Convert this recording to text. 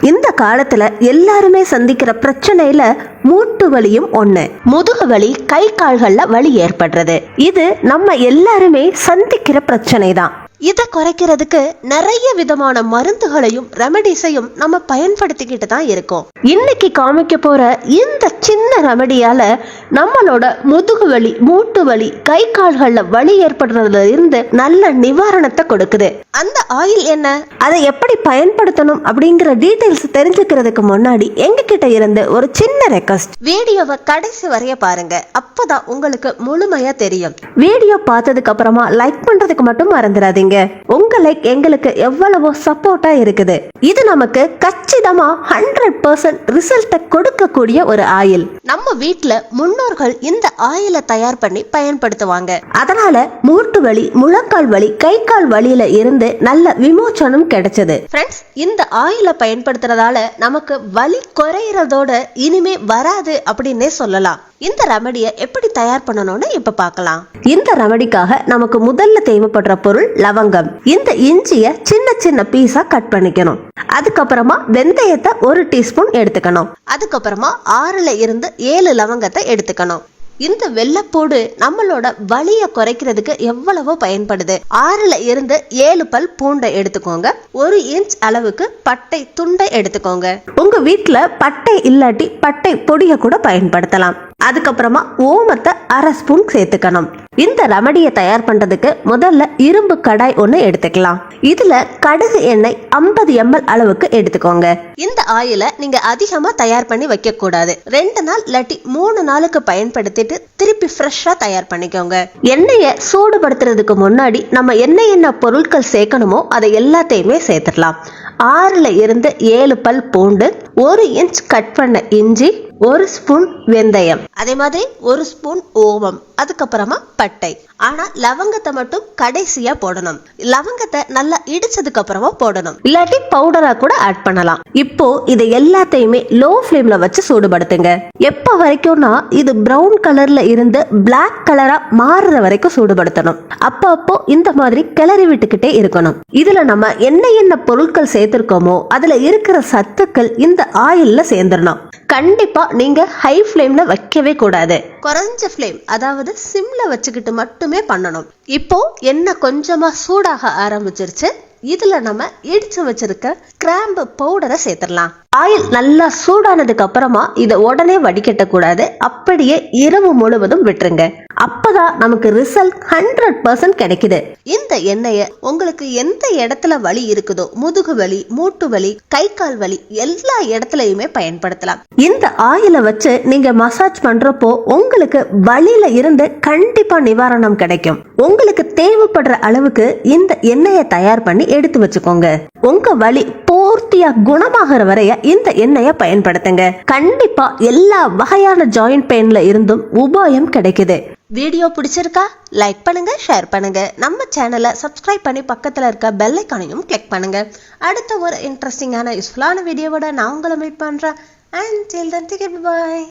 இந்த காலத்துல எல்லாருமே சந்திக்கிற பிரச்சனையில மூட்டு வலியும் ஒண்ணு. முதுகு வலி கை கால்கள்ல வலி ஏற்படுறது. இது நம்ம எல்லாருமே சந்திக்கிற பிரச்சனை தான் இதை குறைக்கிறதுக்கு நிறைய விதமான மருந்துகளையும் ரெமடிஸையும் நம்ம பயன்படுத்திக்கிட்டு தான் இருக்கோம். இன்னைக்கு காமிக்க போற இந்த சின்ன ரெமடியால நம்மளோட முதுகு வலி மூட்டு வலி கை கால்கள்ல வலி ஏற்படுறதுல இருந்து நல்ல நிவாரணத்தை கொடுக்குது. அந்த ஆயில் என்ன? அதை எப்படி பயன்படுத்தணும் அப்படிங்கிற டீடைல்ஸ் தெரிஞ்சுக்கிறதுக்கு முன்னாடி எங்க கிட்ட இருந்து ஒரு சின்ன ரெக்வஸ்ட் வீடியோவை கடைசி வரைய பாருங்க. அப்பதான் உங்களுக்கு முழுமையா தெரியும். வீடியோ பார்த்ததுக்கு அப்புறமா லைக் பண்றதுக்கு மட்டும் மறந்துடாதீங்க. உங்க லைக் எங்களுக்கு எவ்வளவோ சப்போர்ட்டா இருக்குது. இது நமக்கு கச்சிதமா ஹண்ட்ரட் பர்சன்ட் ரிசல்ட்டை கொடுக்கக்கூடிய ஒரு ஆயில். நம்ம வீட்ல முன்னோர்கள் இந்த ஆயிலை தயார் பண்ணி பயன்படுத்துவாங்க. அதனால மூட்டு வலி முழங்கால் வலி கை கால் வலியில இருந்து நல்ல விமோச்சனம் கிடைச்சது. ஃப்ரெண்ட்ஸ் இந்த ஆயிலை பயன்படுத்துறதால நமக்கு வலி குறையறதோட இனிமே வராது அப்படின்னே சொல்லலாம். இந்த ரெமடியை எப்படி தயார் பண்ணணும்னு இப்ப பார்க்கலாம் இந்த ரெமடிக்காக நமக்கு முதல்ல தேவைப்படுற பொருள் லவங்கம். இந்த இஞ்சிய சின்ன சின்ன பீஸா கட் பண்ணிக்கணும். அதுக்கப்புறமா வெந்தயத்தை ஒரு டீஸ்பூன் எடுத்துக்கணும். அதுக்கப்புறமா ஆறுல இருந்து ஏழு லவங்கத்தை எடுத்துக்கணும். இந்த வெள்ளப்பூடு நம்மளோட வலிய குறைக்கிறதுக்கு எவ்வளவோ பயன்படுது. ஆறுல இருந்து ஏழு பல் பூண்டை எடுத்துக்கோங்க. ஒரு இன்ச் அளவுக்கு பட்டை துண்டை எடுத்துக்கோங்க. உங்க வீட்டுல பட்டை இல்லாட்டி பட்டை பொடியை கூட பயன்படுத்தலாம். அதுக்கப்புறமா ஓமத்தை அரை ஸ்பூன் சேர்த்துக்கணும். இந்த ரெமடியை தயார் பண்றதுக்கு முதல்ல இரும்பு கடாய் ஒன்று எடுத்துக்கலாம். இதுல கடுகு எண்ணெய் ஐம்பது எம்எல் அளவுக்கு எடுத்துக்கோங்க. இந்த ஆயிலை நீங்க அதிகமா தயார் பண்ணி வைக்க கூடாது ரெண்டு நாள் இல்லாட்டி மூணு நாளுக்கு பயன்படுத்திட்டு திருப்பி ஃப்ரெஷ்ஷா தயார் பண்ணிக்கோங்க. எண்ணெயை சூடுபடுத்துறதுக்கு முன்னாடி நம்ம என்ன என்ன பொருட்கள் சேர்க்கணுமோ அதை எல்லாத்தையுமே சேர்த்துடலாம். ஆறுல இருந்து ஏழு பல் பூண்டு ஒரு இன்ச் கட் பண்ண இஞ்சி ஒரு ஸ்பூன் வெந்தயம். அதே மாதிரி ஒரு ஸ்பூன் ஓமம் அதுக்கப்புறமா பட்டை. ஆனா லவங்கத்தை மட்டும் கடைசியா போடணும். லவங்கத்தை நல்லா இடிச்சதுக்கு அப்புறமா போடணும். இல்லாட்டி பவுடரா கூட ஆட் பண்ணலாம். இப்போ இதை எல்லாத்தையுமே லோ ஃப்ளேம்ல வச்சு சூடுபடுத்துங்க. எப்ப வரைக்கும்னா இது பிரவுன் கலர்ல இருந்து பிளாக் கலரா மாறுற வரைக்கும் சூடுபடுத்தணும். அப்போ அப்போ இந்த மாதிரி கிளறி விட்டுக்கிட்டே இருக்கணும். இதுல நம்ம என்ன என்ன பொருட்கள் சேர்த்திருக்கோமோ அதுல இருக்கிற சத்துக்கள் இந்த ஆயில்ல சேர்ந்துடணும் கண்டிப்பா நீங்க ஹை ஃப்ளேம்ல வைக்கவே கூடாது. குறைஞ்ச ஃப்ளேம் அதாவது சிம்ல வச்சுக்கிட்டு மட்டுமே பண்ணணும். இப்போ எண்ணெய் கொஞ்சமா சூடாக ஆரம்பிச்சிருச்சு. இதுல நம்ம இடிச்சு வச்சிருக்க கிராம்பு பவுடரை சேர்த்துடலாம். ஆயில் நல்லா சூடானதுக்கு அப்புறமா இதை உடனே வடிகட்ட கூடாது அப்படியே இரவு முழுவதும் விட்டுருங்க. அப்பதான் நமக்கு ரிசல்ட் ஹண்ட்ரட் பர்சன்ட் கிடைக்குது. இந்த எண்ணெயை உங்களுக்கு எந்த இடத்துல வலி இருக்குதோ முதுகு வலி மூட்டு வலி கை கால் வலி எல்லா இடத்துலயுமே பயன்படுத்தலாம். இந்த ஆயிலை வச்சு நீங்க மசாஜ் பண்றப்போ உங்களுக்கு வலியில இருந்து கண்டிப்பா நிவாரணம் கிடைக்கும். உங்களுக்கு தேவைப்படுற அளவுக்கு இந்த எண்ணெயை தயார் பண்ணி எடுத்து வச்சுக்கோங்க. உங்க வலி பூர்த்தியா குணமாகிற வரைய இந்த எண்ணெயை பயன்படுத்துங்க. கண்டிப்பா எல்லா வகையான ஜாயிண்ட் பெயின்ல இருந்தும் உபாயம் கிடைக்குது. வீடியோ பிடிச்சிருக்கா? லைக் பண்ணுங்க ஷேர் பண்ணுங்க. நம்ம சேனலை சப்ஸ்கிரைப் பண்ணி பக்கத்துல இருக்க பெல் ஐக்கானையும் கிளிக் பண்ணுங்க. அடுத்த ஒரு இன்ட்ரெஸ்டிங்கான யூஸ்ஃபுல்லான வீடியோவோட நான் உங்களை மீட் பண்றேன். And till than bye